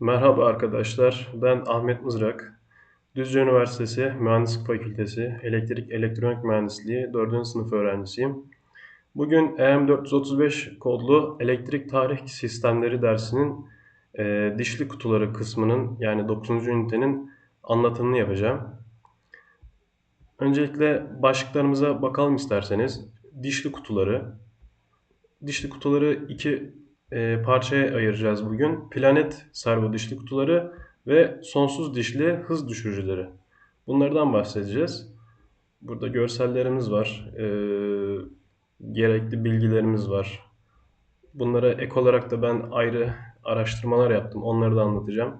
Merhaba arkadaşlar, ben Ahmet Mızrak. Düzce Üniversitesi Mühendislik Fakültesi Elektrik Elektronik Mühendisliği 4. sınıf öğrencisiyim. Bugün EM435 kodlu elektrik tarih sistemleri dersinin e, dişli kutuları kısmının yani 9. ünitenin anlatımını yapacağım. Öncelikle başlıklarımıza bakalım isterseniz. Dişli kutuları. Dişli kutuları iki e, parçaya ayıracağız bugün. Planet servo dişli kutuları ve sonsuz dişli hız düşürücüleri. Bunlardan bahsedeceğiz. Burada görsellerimiz var. E, gerekli bilgilerimiz var. Bunlara ek olarak da ben ayrı araştırmalar yaptım. Onları da anlatacağım.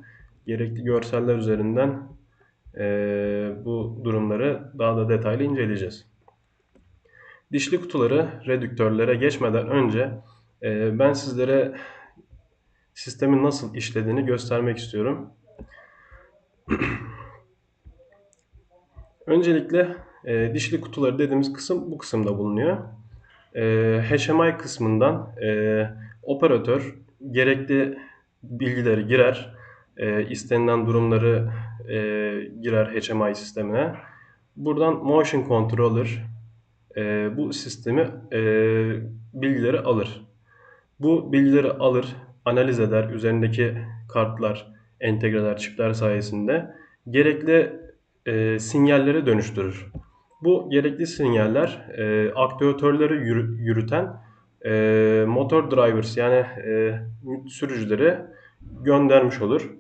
Gerekli görseller üzerinden e, bu durumları daha da detaylı inceleyeceğiz. Dişli kutuları redüktörlere geçmeden önce ben sizlere sistemin nasıl işlediğini göstermek istiyorum. Öncelikle e, dişli kutuları dediğimiz kısım bu kısımda bulunuyor. E, HMI kısmından e, operatör gerekli bilgileri girer, e, istenilen durumları e, girer HMI sistemine. Buradan motion controller e, bu sistemi e, bilgileri alır. Bu bilgileri alır, analiz eder üzerindeki kartlar, entegreler, çipler sayesinde gerekli e, sinyallere dönüştürür. Bu gerekli sinyaller e, aktüatörleri yürü, yürüten e, motor drivers yani e, sürücüleri göndermiş olur.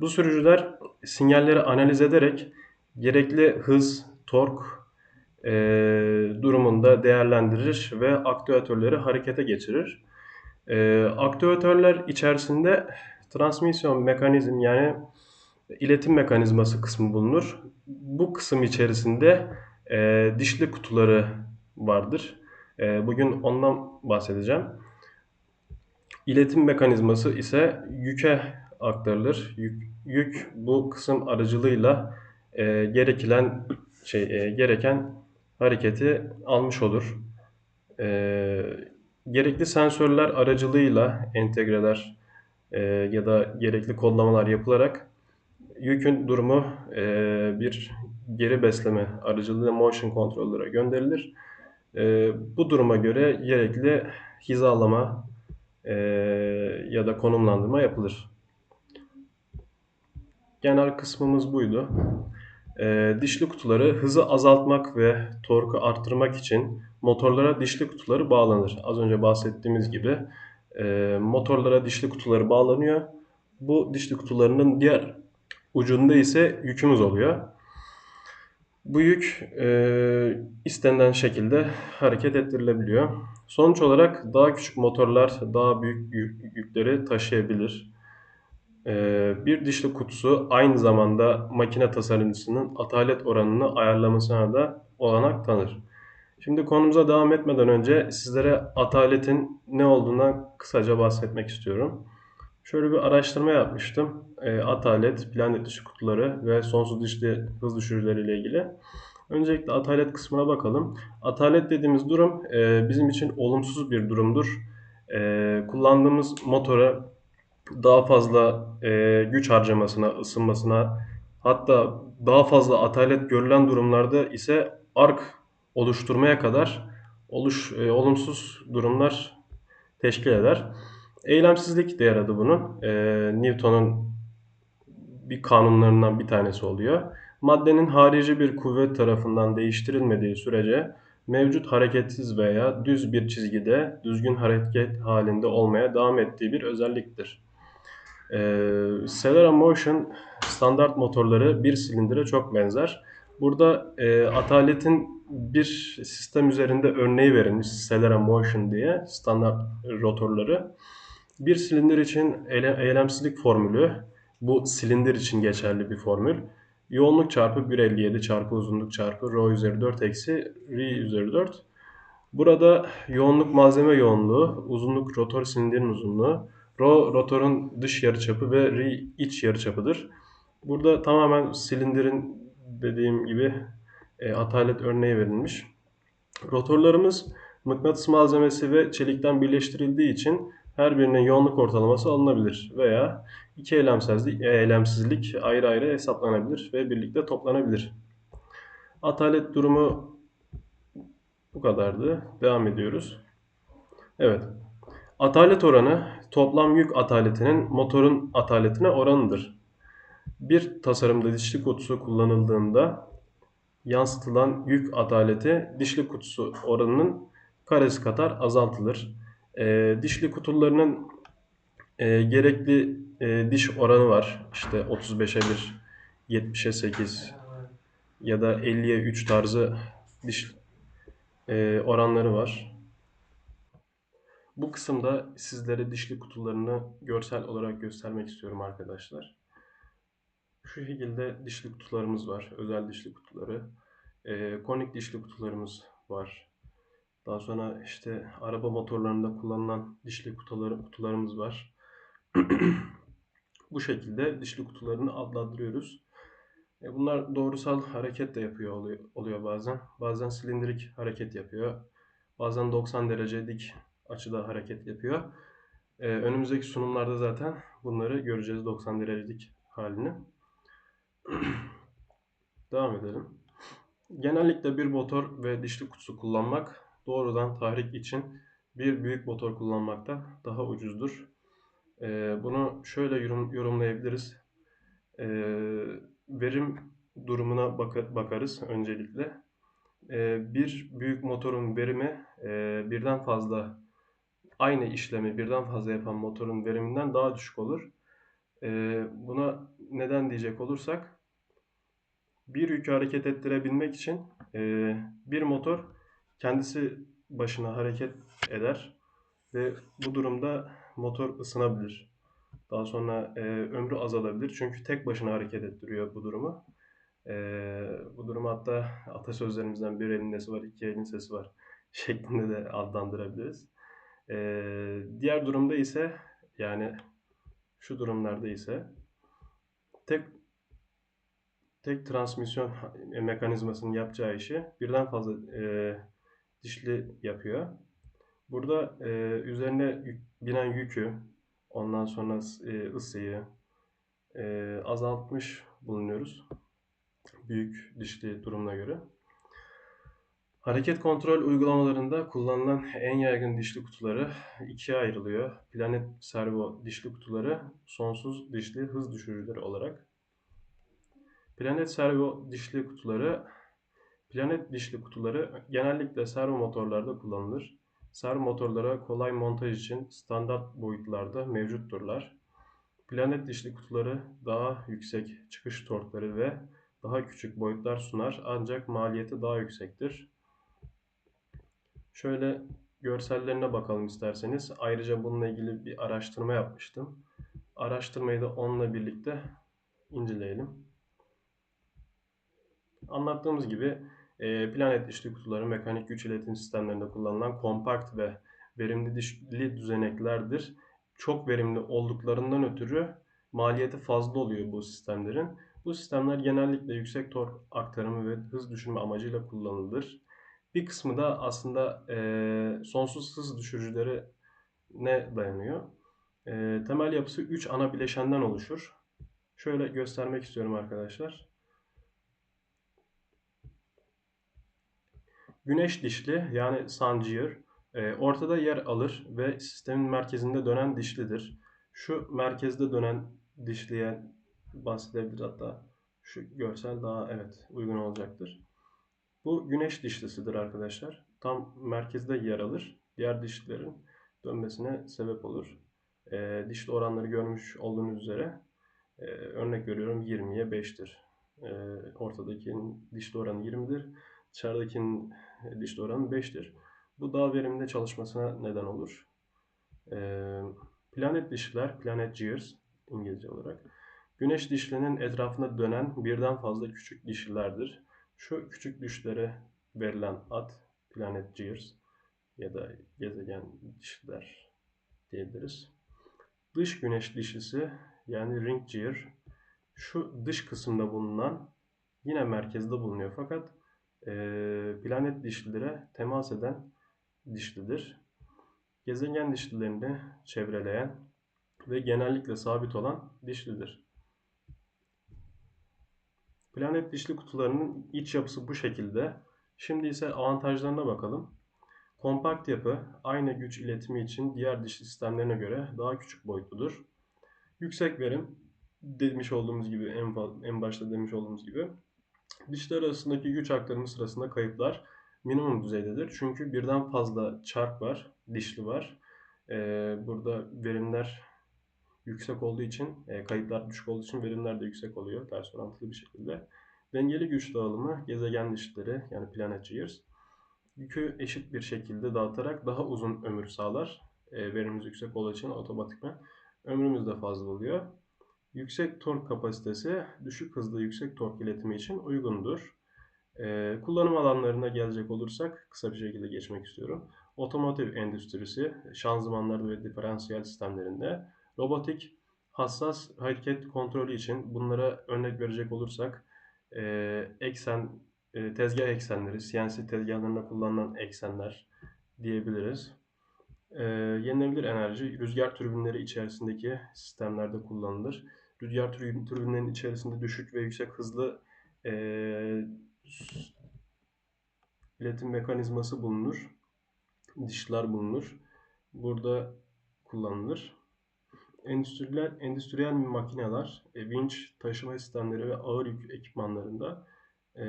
Bu sürücüler sinyalleri analiz ederek gerekli hız, tork e, durumunda değerlendirir ve aktüatörleri harekete geçirir. E, aktüatörler içerisinde transmisyon mekanizm yani iletim mekanizması kısmı bulunur. Bu kısım içerisinde e, dişli kutuları vardır. E, bugün ondan bahsedeceğim. İletim mekanizması ise yüke aktarılır. Yük, yük bu kısım aracılığıyla e, gerekilen şey e, gereken hareketi almış olur. E, gerekli sensörler aracılığıyla entegreler e, ya da gerekli kodlamalar yapılarak yükün durumu e, bir geri besleme aracılığıyla motion controller'a gönderilir. E, bu duruma göre gerekli hizalama e, ya da konumlandırma yapılır. Genel kısmımız buydu. E, dişli kutuları hızı azaltmak ve torku arttırmak için motorlara dişli kutuları bağlanır. Az önce bahsettiğimiz gibi e, motorlara dişli kutuları bağlanıyor. Bu dişli kutularının diğer ucunda ise yükümüz oluyor. Bu yük e, istenilen şekilde hareket ettirilebiliyor. Sonuç olarak daha küçük motorlar daha büyük yükleri taşıyabilir. E, bir dişli kutusu aynı zamanda makine tasarımcısının atalet oranını ayarlamasına da olanak tanır. Şimdi konumuza devam etmeden önce sizlere ataletin ne olduğuna kısaca bahsetmek istiyorum. Şöyle bir araştırma yapmıştım. E, atalet, planet dışı kutuları ve sonsuz dişli hız düşürücüleri ile ilgili. Öncelikle atalet kısmına bakalım. Atalet dediğimiz durum e, bizim için olumsuz bir durumdur. E, kullandığımız motora daha fazla e, güç harcamasına, ısınmasına hatta daha fazla atalet görülen durumlarda ise ark oluşturmaya kadar oluş, e, olumsuz durumlar teşkil eder. Eylemsizlik diğer adı bunun. E, Newton'un bir kanunlarından bir tanesi oluyor. Maddenin harici bir kuvvet tarafından değiştirilmediği sürece mevcut hareketsiz veya düz bir çizgide düzgün hareket halinde olmaya devam ettiği bir özelliktir. Ee, Celera Motion standart motorları bir silindire çok benzer. Burada e, Atalet'in bir sistem üzerinde örneği verilmiş Celera Motion diye standart rotorları. Bir silindir için eylemsizlik formülü, bu silindir için geçerli bir formül. Yoğunluk çarpı 1.57 çarpı uzunluk çarpı rho üzeri 4 eksi r üzeri 4. Burada yoğunluk malzeme yoğunluğu, uzunluk rotor silindirin uzunluğu, rho rotorun dış yarıçapı ve r iç yarıçapıdır. Burada tamamen silindirin dediğim gibi e, atalet örneği verilmiş. Rotorlarımız mıknatıs malzemesi ve çelikten birleştirildiği için Her birinin yoğunluk ortalaması alınabilir veya iki eylemsizlik, eylemsizlik ayrı ayrı hesaplanabilir ve birlikte toplanabilir. Atalet durumu bu kadardı. Devam ediyoruz. Evet. Atalet oranı toplam yük ataletinin motorun ataletine oranıdır. Bir tasarımda dişli kutusu kullanıldığında yansıtılan yük ataleti dişli kutusu oranının karesi kadar azaltılır. E, dişli kutularının e, gerekli e, diş oranı var. İşte 35'e 1, 70'e 8 ya da 50'ye 3 tarzı diş e, oranları var. Bu kısımda sizlere dişli kutularını görsel olarak göstermek istiyorum arkadaşlar. Şu şekilde dişli kutularımız var. Özel dişli kutuları. E, konik dişli kutularımız var. Daha sonra işte araba motorlarında kullanılan dişli kutuları, kutularımız var. Bu şekilde dişli kutularını adlandırıyoruz. E bunlar doğrusal hareket de yapıyor oluyor, oluyor bazen. Bazen silindirik hareket yapıyor. Bazen 90 derece dik açıda hareket yapıyor. E, önümüzdeki sunumlarda zaten bunları göreceğiz 90 derecelik halini. Devam edelim. Genellikle bir motor ve dişli kutusu kullanmak doğrudan tahrik için bir büyük motor kullanmakta daha ucuzdur. Ee, bunu şöyle yorum, yorumlayabiliriz. Ee, verim durumuna bak bakarız öncelikle. Ee, bir büyük motorun verimi e, birden fazla aynı işlemi birden fazla yapan motorun veriminden daha düşük olur. Ee, buna neden diyecek olursak bir yükü hareket ettirebilmek için e, bir motor kendisi başına hareket eder ve bu durumda motor ısınabilir. Daha sonra e, ömrü azalabilir çünkü tek başına hareket ettiriyor bu durumu. E, bu durumu hatta atasözlerimizden bir elin nesi var, iki elin sesi var şeklinde de adlandırabiliriz. E, diğer durumda ise yani şu durumlarda ise tek tek transmisyon mekanizmasının yapacağı işi birden fazla e, dişli yapıyor. Burada e, üzerine binen yükü, ondan sonra e, ısıyı e, azaltmış bulunuyoruz. Büyük dişli durumuna göre. Hareket kontrol uygulamalarında kullanılan en yaygın dişli kutuları ikiye ayrılıyor. Planet servo dişli kutuları, sonsuz dişli hız düşürücüleri olarak. Planet servo dişli kutuları Planet dişli kutuları genellikle servo motorlarda kullanılır. Servo motorlara kolay montaj için standart boyutlarda mevcutturlar. Planet dişli kutuları daha yüksek çıkış torkları ve daha küçük boyutlar sunar ancak maliyeti daha yüksektir. Şöyle görsellerine bakalım isterseniz. Ayrıca bununla ilgili bir araştırma yapmıştım. Araştırmayı da onunla birlikte inceleyelim. Anlattığımız gibi e, planet dişli kutuları mekanik güç iletim sistemlerinde kullanılan kompakt ve verimli dişli düzeneklerdir. Çok verimli olduklarından ötürü maliyeti fazla oluyor bu sistemlerin. Bu sistemler genellikle yüksek tork aktarımı ve hız düşürme amacıyla kullanılır. Bir kısmı da aslında e, sonsuz hız düşürücüleri ne dayanıyor? E, temel yapısı 3 ana bileşenden oluşur. Şöyle göstermek istiyorum arkadaşlar. Güneş dişli yani sancıyer e, ortada yer alır ve sistemin merkezinde dönen dişlidir. Şu merkezde dönen dişliye bahsedebilir hatta şu görsel daha evet uygun olacaktır. Bu güneş dişlisidir arkadaşlar. Tam merkezde yer alır. Diğer dişlilerin dönmesine sebep olur. E, dişli oranları görmüş olduğunuz üzere e, örnek veriyorum 20'ye 5'tir. E, ortadaki dişli oranı 20'dir. Dışarıdakinin dişli oranı 5'tir. Bu daha verimli çalışmasına neden olur. Ee, planet dişliler, planet gears İngilizce olarak, güneş dişlinin etrafında dönen birden fazla küçük dişlilerdir. Şu küçük dişlere verilen ad planet gears ya da gezegen dişliler diyebiliriz. Dış güneş dişlisi yani ring gear şu dış kısımda bulunan yine merkezde bulunuyor fakat e, planet dişlilere temas eden dişlidir. gezegen dişlilerini çevreleyen ve genellikle sabit olan dişlidir. Planet dişli kutularının iç yapısı bu şekilde. Şimdi ise avantajlarına bakalım. Kompakt yapı aynı güç iletimi için diğer dişli sistemlerine göre daha küçük boyutludur. Yüksek verim demiş olduğumuz gibi en, en başta demiş olduğumuz gibi dişler arasındaki güç aktarımı sırasında kayıplar minimum düzeydedir. Çünkü birden fazla çark var, dişli var. Ee, burada verimler yüksek olduğu için, e, kayıplar düşük olduğu için verimler de yüksek oluyor ters orantılı bir şekilde. Dengeli güç dağılımı gezegen dişleri yani planet years yükü eşit bir şekilde dağıtarak daha uzun ömür sağlar. E, verimimiz yüksek olduğu için otomatikman ömrümüz de fazla oluyor. Yüksek tork kapasitesi düşük hızlı yüksek tork iletimi için uygundur. Ee, kullanım alanlarına gelecek olursak kısa bir şekilde geçmek istiyorum. Otomotiv endüstrisi, şanzımanlarda ve diferansiyel sistemlerinde, robotik hassas hareket kontrolü için bunlara örnek verecek olursak e, eksen, e, tezgah eksenleri, CNC tezgahlarında kullanılan eksenler diyebiliriz. E, yenilenebilir enerji, rüzgar türbinleri içerisindeki sistemlerde kullanılır. Rüzgar türbinlerinin içerisinde düşük ve yüksek hızlı e, iletim mekanizması bulunur. Dişler bulunur. Burada kullanılır. Endüstriyel, endüstriyel makineler, e, vinç, taşıma sistemleri ve ağır yük ekipmanlarında e,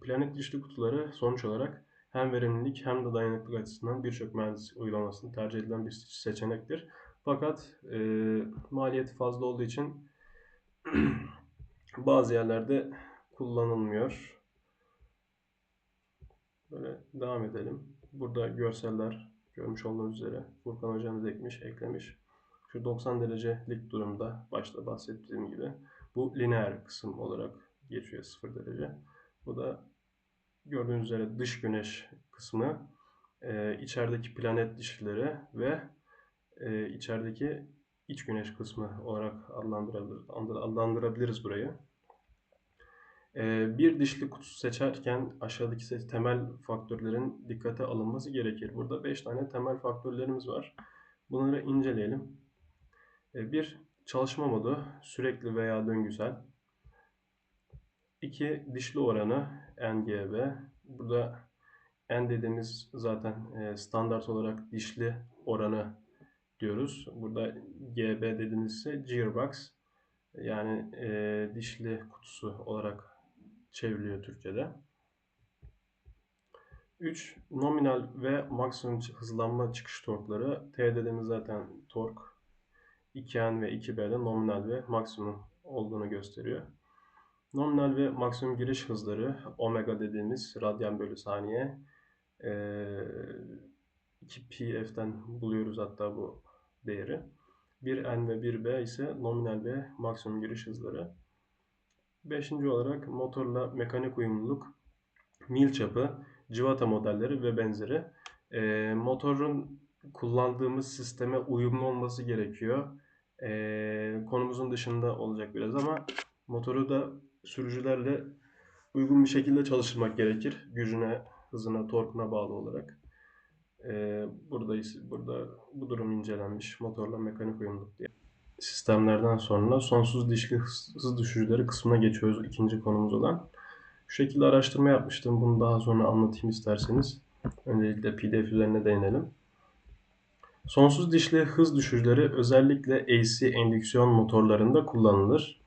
planet dişli kutuları sonuç olarak hem verimlilik hem de dayanıklık açısından birçok mühendislik uygulamasını tercih edilen bir seçenektir. Fakat e, maliyeti fazla olduğu için bazı yerlerde kullanılmıyor. Böyle devam edelim. Burada görseller görmüş olduğunuz üzere Furkan hocamız ekmiş, eklemiş. Şu 90 derecelik durumda başta bahsettiğim gibi bu lineer kısım olarak geçiyor 0 derece. Bu da gördüğünüz üzere dış güneş kısmı, e, içerideki planet dişlileri ve e, içerideki iç güneş kısmı olarak adlandırabiliriz, adlandırabiliriz burayı. Ee, bir dişli kutu seçerken aşağıdaki temel faktörlerin dikkate alınması gerekir. Burada 5 tane temel faktörlerimiz var. Bunları inceleyelim. Ee, bir, çalışma modu sürekli veya döngüsel. 2. Dişli oranı NGB. Burada N dediğimiz zaten e, standart olarak dişli oranı diyoruz. Burada GB dediğimiz ise gearbox yani e, dişli kutusu olarak çevriliyor Türkçe'de. 3. Nominal ve maksimum hızlanma çıkış torkları. T dediğimiz zaten tork 2N ve 2B'de nominal ve maksimum olduğunu gösteriyor. Nominal ve maksimum giriş hızları omega dediğimiz radyan bölü saniye. Ee, 2pf'den buluyoruz hatta bu değeri. 1n ve 1b ise nominal ve maksimum giriş hızları. Beşinci olarak motorla mekanik uyumluluk, mil çapı, civata modelleri ve benzeri. E, motorun kullandığımız sisteme uyumlu olması gerekiyor. E, konumuzun dışında olacak biraz ama motoru da sürücülerle uygun bir şekilde çalıştırmak gerekir. Gücüne, hızına, torkuna bağlı olarak. E, buradayız, burada bu durum incelenmiş. Motorla mekanik uyumluluk diye sistemlerden sonra sonsuz dişli hız düşürücüleri kısmına geçiyoruz ikinci konumuz olan. Şu şekilde araştırma yapmıştım. Bunu daha sonra anlatayım isterseniz. Öncelikle PDF üzerine değinelim. Sonsuz dişli hız düşürücüleri özellikle AC endüksiyon motorlarında kullanılır.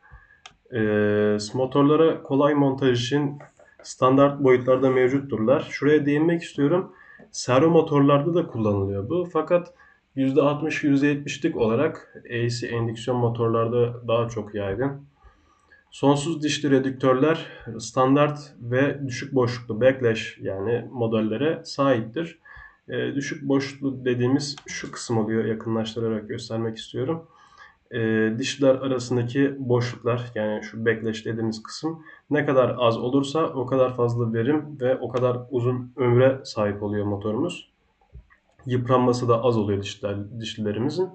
Ee, motorlara kolay montaj için standart boyutlarda mevcutturlar. Şuraya değinmek istiyorum. Servo motorlarda da kullanılıyor bu. Fakat %60-%70'lik olarak AC endüksiyon motorlarda daha çok yaygın. Sonsuz dişli redüktörler standart ve düşük boşluklu backlash yani modellere sahiptir. E, düşük boşluklu dediğimiz şu kısım oluyor yakınlaştırarak göstermek istiyorum. E, dişler arasındaki boşluklar yani şu backlash dediğimiz kısım ne kadar az olursa o kadar fazla verim ve o kadar uzun ömre sahip oluyor motorumuz yıpranması da az oluyor dişler, dişlilerimizin.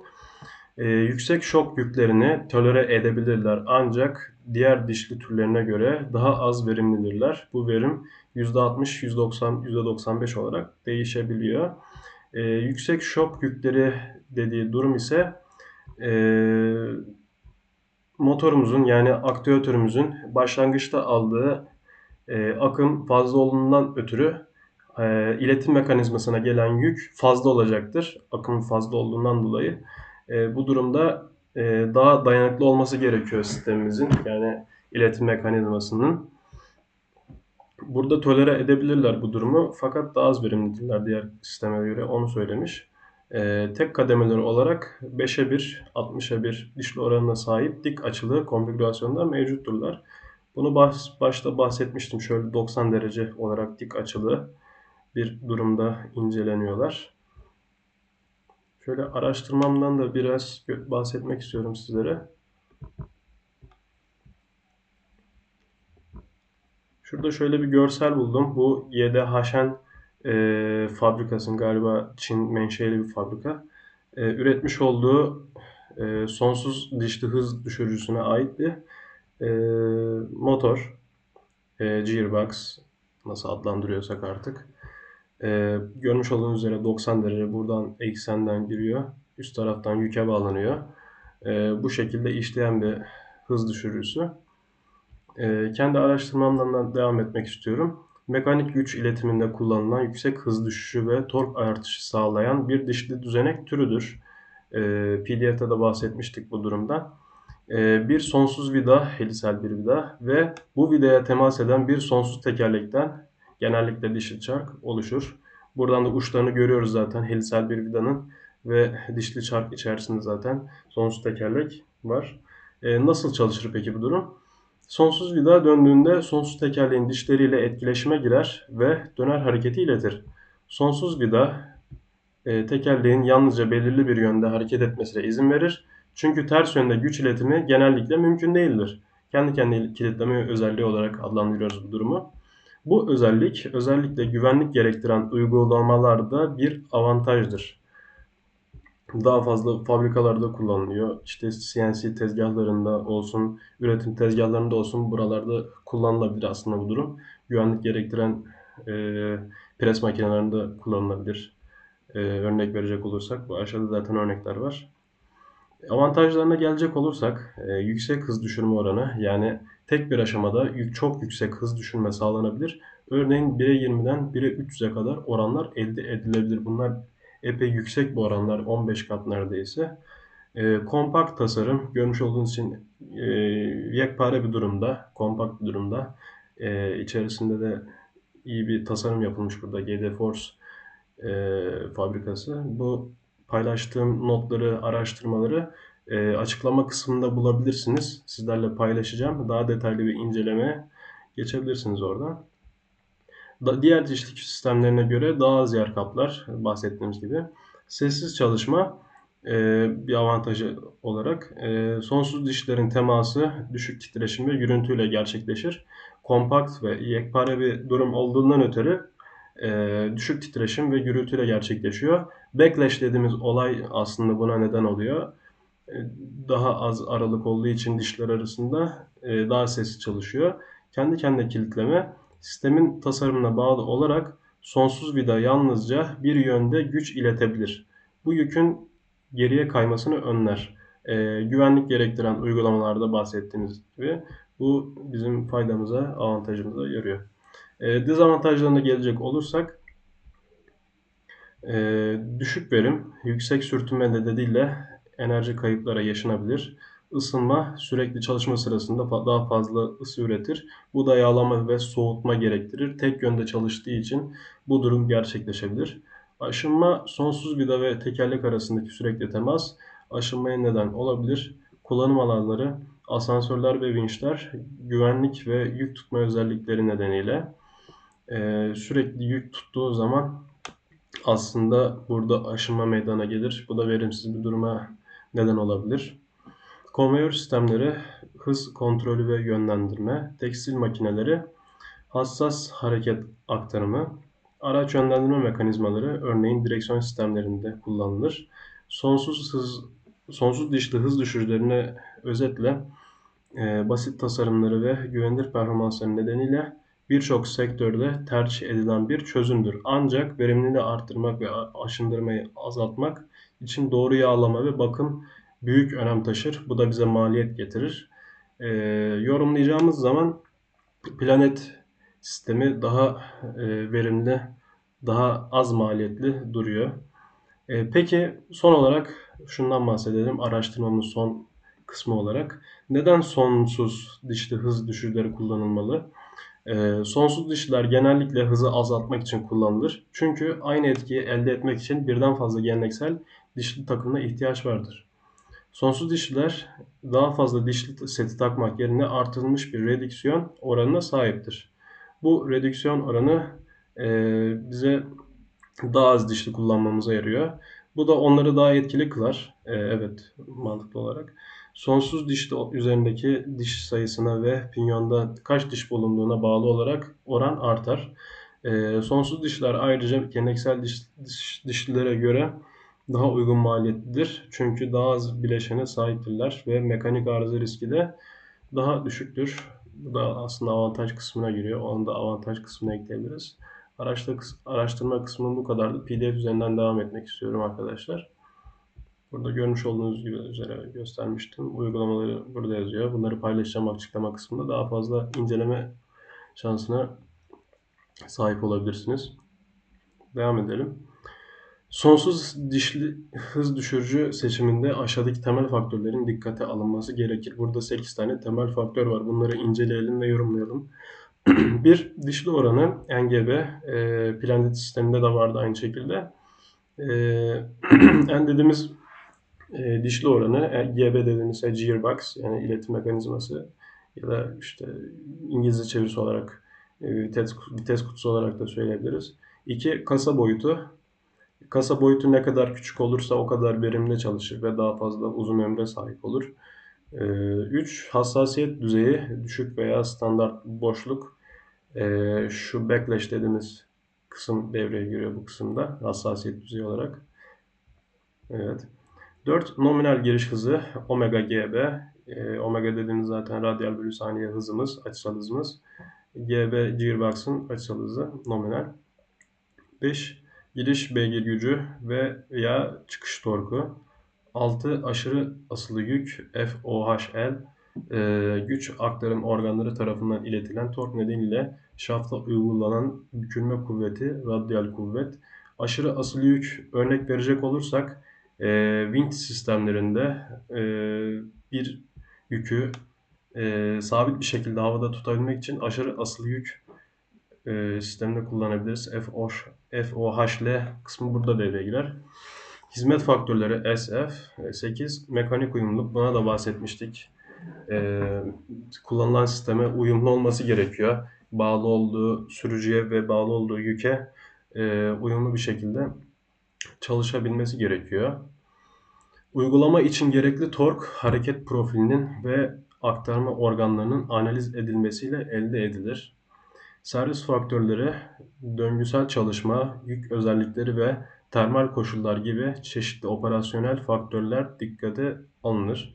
Ee, yüksek şok yüklerini tolere edebilirler ancak diğer dişli türlerine göre daha az verimlidirler. Bu verim %60, %90, %95 olarak değişebiliyor. E, yüksek şok yükleri dediği durum ise e, motorumuzun yani aktivatörümüzün başlangıçta aldığı e, akım fazla olduğundan ötürü e, iletim mekanizmasına gelen yük fazla olacaktır. Akım fazla olduğundan dolayı. E, bu durumda e, daha dayanıklı olması gerekiyor sistemimizin. Yani iletim mekanizmasının. Burada tolere edebilirler bu durumu fakat daha az verimlidirler diğer sisteme göre onu söylemiş. Ee, tek kademeleri olarak 5'e 1, 60'a 1 dişli oranına sahip dik açılı konfigürasyonda mevcutturlar. Bunu baş, başta bahsetmiştim. Şöyle 90 derece olarak dik açılı bir durumda inceleniyorlar. Şöyle araştırmamdan da biraz bahsetmek istiyorum sizlere. Şurada şöyle bir görsel buldum. Bu YDHN e, fabrikasının galiba Çin menşeli bir fabrika. E, üretmiş olduğu e, sonsuz dişli hız düşürücüsüne ait bir e, motor. E, gearbox nasıl adlandırıyorsak artık. E, görmüş olduğunuz üzere 90 derece buradan eksenden giriyor. Üst taraftan yüke bağlanıyor. E, bu şekilde işleyen bir hız düşürücüsü. E, kendi araştırmamdan devam etmek istiyorum. Mekanik güç iletiminde kullanılan yüksek hız düşüşü ve tork artışı sağlayan bir dişli düzenek türüdür. E, PDF'de de bahsetmiştik bu durumdan. Bir sonsuz vida, helisel bir vida ve bu vidaya temas eden bir sonsuz tekerlekten genellikle dişli çark oluşur. Buradan da uçlarını görüyoruz zaten helisel bir vidanın ve dişli çark içerisinde zaten sonsuz tekerlek var. E, nasıl çalışır peki bu durum? Sonsuz vida döndüğünde sonsuz tekerleğin dişleriyle etkileşime girer ve döner hareketi iletir. Sonsuz vida e, tekerleğin yalnızca belirli bir yönde hareket etmesine izin verir. Çünkü ters yönde güç iletimi genellikle mümkün değildir. Kendi kendine kilitleme özelliği olarak adlandırıyoruz bu durumu. Bu özellik özellikle güvenlik gerektiren uygulamalarda bir avantajdır daha fazla fabrikalarda kullanılıyor. İşte CNC tezgahlarında olsun, üretim tezgahlarında olsun buralarda kullanılabilir aslında bu durum. Güvenlik gerektiren e, pres makinelerinde kullanılabilir. E, örnek verecek olursak bu aşağıda zaten örnekler var. Avantajlarına gelecek olursak e, yüksek hız düşürme oranı yani tek bir aşamada yük, çok yüksek hız düşürme sağlanabilir. Örneğin 1'e 20'den 1'e 300'e kadar oranlar elde edilebilir. Bunlar epey yüksek bu oranlar 15 kat neredeyse. E, kompakt tasarım görmüş olduğunuz için e, yekpare bir durumda, kompakt bir durumda. E, içerisinde de iyi bir tasarım yapılmış burada GD Force e, fabrikası. Bu paylaştığım notları, araştırmaları e, açıklama kısmında bulabilirsiniz. Sizlerle paylaşacağım. Daha detaylı bir inceleme geçebilirsiniz oradan diğer dişlik sistemlerine göre daha az yer kaplar bahsettiğimiz gibi. Sessiz çalışma e, bir avantajı olarak e, sonsuz dişlerin teması düşük titreşim ve gürültüyle gerçekleşir. Kompakt ve yekpare bir durum olduğundan ötürü e, düşük titreşim ve gürültüyle gerçekleşiyor. Backlash dediğimiz olay aslında buna neden oluyor. E, daha az aralık olduğu için dişler arasında e, daha sessiz çalışıyor. Kendi kendine kilitleme Sistemin tasarımına bağlı olarak sonsuz vida yalnızca bir yönde güç iletebilir. Bu yükün geriye kaymasını önler. E, güvenlik gerektiren uygulamalarda bahsettiğimiz gibi bu bizim faydamıza, avantajımıza yarıyor. E, dezavantajlarına gelecek olursak e, düşük verim, yüksek sürtünme nedeniyle enerji kayıplara yaşanabilir ısınma sürekli çalışma sırasında daha fazla ısı üretir. Bu da yağlama ve soğutma gerektirir. Tek yönde çalıştığı için bu durum gerçekleşebilir. Aşınma sonsuz vida ve tekerlek arasındaki sürekli temas aşınmaya neden olabilir. Kullanım alanları asansörler ve vinçler güvenlik ve yük tutma özellikleri nedeniyle e, sürekli yük tuttuğu zaman aslında burada aşınma meydana gelir. Bu da verimsiz bir duruma neden olabilir. Konveyör sistemleri, hız kontrolü ve yönlendirme, tekstil makineleri, hassas hareket aktarımı, araç yönlendirme mekanizmaları örneğin direksiyon sistemlerinde kullanılır. Sonsuz hız sonsuz dişli hız düşürücülerine özetle e, basit tasarımları ve güvenilir performansları nedeniyle birçok sektörde tercih edilen bir çözümdür. Ancak verimliliği arttırmak ve aşındırmayı azaltmak için doğru yağlama ve bakım büyük önem taşır. Bu da bize maliyet getirir. E, yorumlayacağımız zaman planet sistemi daha e, verimli, daha az maliyetli duruyor. E, peki son olarak şundan bahsedelim araştırmamın son kısmı olarak. Neden sonsuz dişli hız düşürleri kullanılmalı? E, sonsuz dişliler genellikle hızı azaltmak için kullanılır. Çünkü aynı etkiyi elde etmek için birden fazla geleneksel dişli takımına ihtiyaç vardır. Sonsuz dişliler daha fazla dişli seti takmak yerine artırılmış bir redüksiyon oranına sahiptir. Bu redüksiyon oranı e, bize daha az dişli kullanmamıza yarıyor. Bu da onları daha etkili kılar. E, evet mantıklı olarak. Sonsuz dişli üzerindeki diş sayısına ve pinyonda kaç diş bulunduğuna bağlı olarak oran artar. E, sonsuz dişler ayrıca geleneksel diş, diş, dişlilere göre daha uygun maliyetlidir. Çünkü daha az bileşene sahiptirler ve mekanik arıza riski de daha düşüktür. Bu da aslında avantaj kısmına giriyor. Onu da avantaj kısmına ekleyebiliriz. Araştırma kısmı bu kadardı. PDF üzerinden devam etmek istiyorum arkadaşlar. Burada görmüş olduğunuz gibi üzere göstermiştim. Uygulamaları burada yazıyor. Bunları paylaşacağım açıklama kısmında. Daha fazla inceleme şansına sahip olabilirsiniz. Devam edelim. Sonsuz dişli hız düşürücü seçiminde aşağıdaki temel faktörlerin dikkate alınması gerekir. Burada 8 tane temel faktör var. Bunları inceleyelim ve yorumlayalım. bir dişli oranı NGB e, Plandet sisteminde de vardı aynı şekilde. E, N dediğimiz e, dişli oranı e, GB dediğimiz e, gearbox yani iletim mekanizması ya da işte İngilizce çevirisi olarak e, vites, vites kutusu olarak da söyleyebiliriz. İki kasa boyutu Kasa boyutu ne kadar küçük olursa o kadar verimli çalışır ve daha fazla uzun ömre sahip olur. 3. Ee, hassasiyet düzeyi düşük veya standart boşluk. Ee, şu backlash dediğimiz kısım devreye giriyor bu kısımda hassasiyet düzeyi olarak. Evet. 4. Nominal giriş hızı omega GB. Ee, omega dediğimiz zaten radyal bölü saniye hızımız, açısal hızımız. GB gearbox'ın açısal hızı nominal. 5. Giriş beygir gücü ve veya çıkış torku. 6. Aşırı asılı yük FOHL e, güç aktarım organları tarafından iletilen tork nedeniyle şafta uygulanan bükülme kuvveti, radyal kuvvet. Aşırı asılı yük örnek verecek olursak e, wing sistemlerinde e, bir yükü e, sabit bir şekilde havada tutabilmek için aşırı asılı yük e, sisteminde kullanabiliriz. FOH, FOHL kısmı burada devreye girer. Hizmet faktörleri SF, 8 mekanik uyumluluk buna da bahsetmiştik. E, kullanılan sisteme uyumlu olması gerekiyor. Bağlı olduğu sürücüye ve bağlı olduğu yüke e, uyumlu bir şekilde çalışabilmesi gerekiyor. Uygulama için gerekli tork hareket profilinin ve aktarma organlarının analiz edilmesiyle elde edilir. Servis faktörleri, döngüsel çalışma, yük özellikleri ve termal koşullar gibi çeşitli operasyonel faktörler dikkate alınır.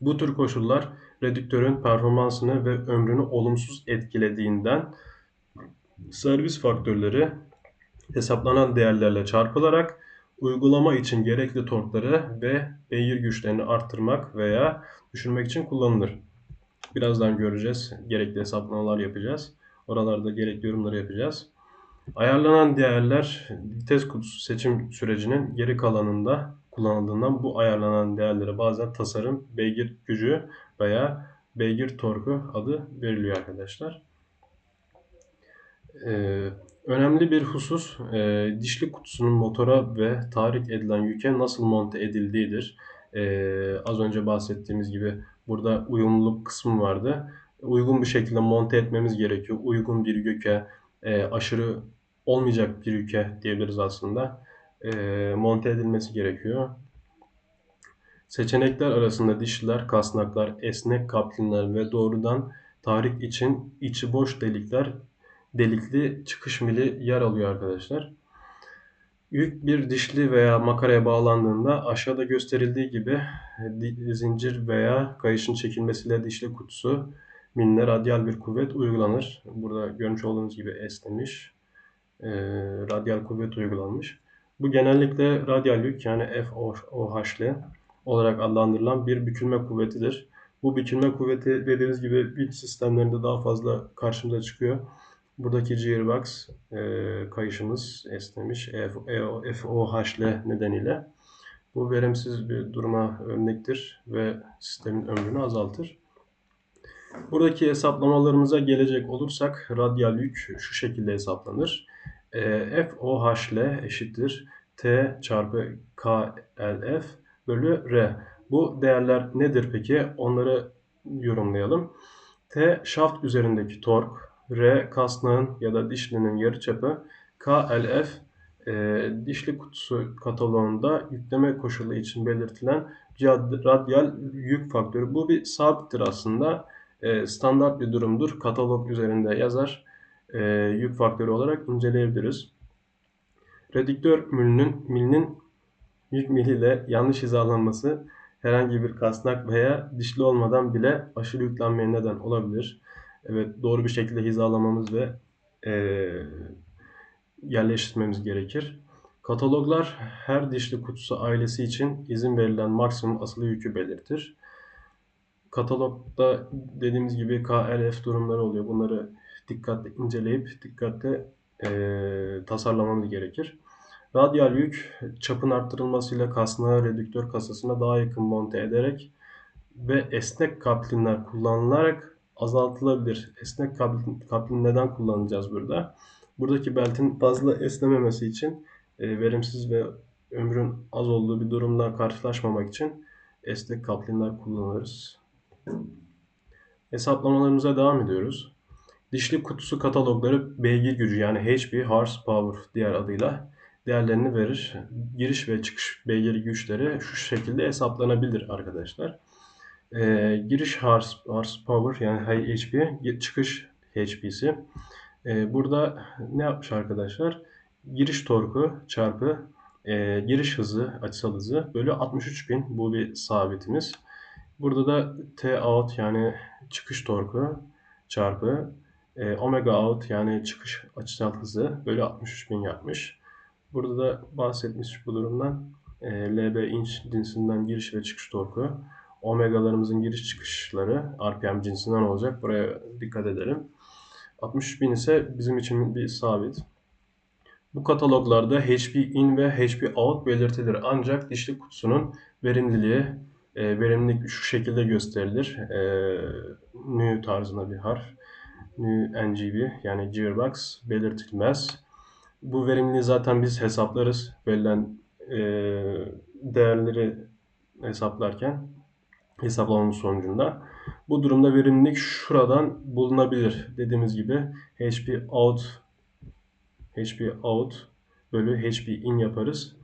Bu tür koşullar redüktörün performansını ve ömrünü olumsuz etkilediğinden servis faktörleri hesaplanan değerlerle çarpılarak uygulama için gerekli torkları ve beygir güçlerini arttırmak veya düşürmek için kullanılır. Birazdan göreceğiz. Gerekli hesaplamalar yapacağız. Oralarda gerekli yorumları yapacağız. Ayarlanan değerler vites kutusu seçim sürecinin geri kalanında kullanıldığından bu ayarlanan değerlere bazen tasarım, beygir gücü veya beygir torku adı veriliyor arkadaşlar. Ee, önemli bir husus e, dişli kutusunun motora ve tahrik edilen yüke nasıl monte edildiğidir. Ee, az önce bahsettiğimiz gibi burada uyumluluk kısmı vardı uygun bir şekilde monte etmemiz gerekiyor. Uygun bir yüke, e, aşırı olmayacak bir yüke diyebiliriz aslında. E, monte edilmesi gerekiyor. Seçenekler arasında dişliler, kasnaklar, esnek kaplinler ve doğrudan tahrik için içi boş delikler, delikli çıkış mili yer alıyor arkadaşlar. Yük bir dişli veya makaraya bağlandığında aşağıda gösterildiği gibi zincir veya kayışın çekilmesiyle dişli kutusu miline radyal bir kuvvet uygulanır. Burada görmüş olduğunuz gibi esnemiş. E, radyal kuvvet uygulanmış. Bu genellikle radyal yük yani FOH'le olarak adlandırılan bir bükülme kuvvetidir. Bu bükülme kuvveti dediğimiz gibi güç sistemlerinde daha fazla karşımıza çıkıyor. Buradaki gearbox e, kayışımız esnemiş FOH'le nedeniyle. Bu verimsiz bir duruma örnektir ve sistemin ömrünü azaltır. Buradaki hesaplamalarımıza gelecek olursak radyal yük şu şekilde hesaplanır. E, FOH'le eşittir T çarpı KLF bölü R. Bu değerler nedir peki? Onları yorumlayalım. T şaft üzerindeki tork, R kasnağın ya da dişlinin yarıçapı, KLF e, dişli kutusu kataloğunda yükleme koşulu için belirtilen radyal yük faktörü. Bu bir sabittir aslında. E, standart bir durumdur. Katalog üzerinde yazar. E, yük faktörü olarak inceleyebiliriz. Redüktör milinin, milinin yük miliyle yanlış hizalanması herhangi bir kasnak veya dişli olmadan bile aşırı yüklenmeye neden olabilir. Evet doğru bir şekilde hizalamamız ve e, yerleştirmemiz gerekir. Kataloglar her dişli kutusu ailesi için izin verilen maksimum asılı yükü belirtir. Katalogda dediğimiz gibi KLF durumları oluyor. Bunları dikkatli inceleyip dikkatli e, tasarlamamız gerekir. Radyal yük çapın arttırılmasıyla kasnağı redüktör kasasına daha yakın monte ederek ve esnek kaplinler kullanılarak azaltılabilir. Esnek kaplin neden kullanacağız burada? Buradaki beltin fazla esnememesi için e, verimsiz ve ömrün az olduğu bir durumla karşılaşmamak için esnek kaplinler kullanırız. Hesaplamalarımıza devam ediyoruz. Dişli kutusu katalogları beygir gücü yani HP horsepower diğer adıyla değerlerini verir. Giriş ve çıkış beygir güçleri şu şekilde hesaplanabilir arkadaşlar. Ee, giriş horsepower yani HP, çıkış HP'si. Ee, burada ne yapmış arkadaşlar? Giriş torku çarpı e, giriş hızı, açısal hızı bölü 63.000 bu bir sabitimiz. Burada da T out yani çıkış torku çarpı e, omega out yani çıkış açısal hızı bölü 63.000 yapmış. Burada da bahsetmiş bu durumdan e, LB inç cinsinden giriş ve çıkış torku. Omegalarımızın giriş çıkışları RPM cinsinden olacak. Buraya dikkat edelim. 60.000 ise bizim için bir sabit. Bu kataloglarda HP in ve HP out belirtilir. Ancak dişli kutusunun verimliliği e, verimlilik şu şekilde gösterilir. E, new tarzında bir harf. New NGB yani gearbox belirtilmez. Bu verimliliği zaten biz hesaplarız. Verilen e, değerleri hesaplarken hesaplamamız sonucunda. Bu durumda verimlilik şuradan bulunabilir. Dediğimiz gibi HP out HP out bölü HP in yaparız.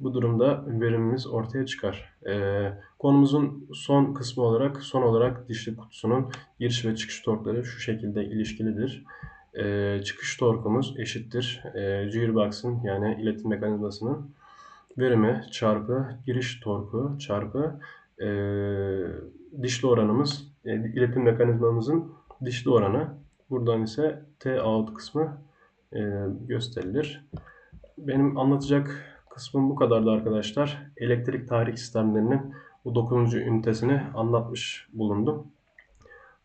Bu durumda verimimiz ortaya çıkar. Ee, konumuzun son kısmı olarak son olarak dişli kutusunun giriş ve çıkış torkları şu şekilde ilişkilidir. Ee, çıkış torkumuz eşittir e, gearbox'ın yani iletim mekanizmasının verimi çarpı giriş torku çarpı e, dişli oranımız yani iletim mekanizmamızın dişli oranı. Buradan ise T out kısmı e, gösterilir. Benim anlatacak kısmım bu kadardı arkadaşlar. Elektrik tahrik sistemlerinin bu 9. ünitesini anlatmış bulundum.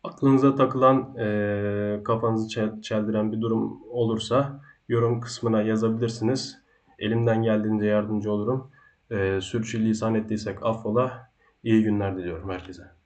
Aklınıza takılan, e, kafanızı çel çeldiren bir durum olursa yorum kısmına yazabilirsiniz. Elimden geldiğince yardımcı olurum. E, sürçülisan ettiysek affola. İyi günler diliyorum herkese.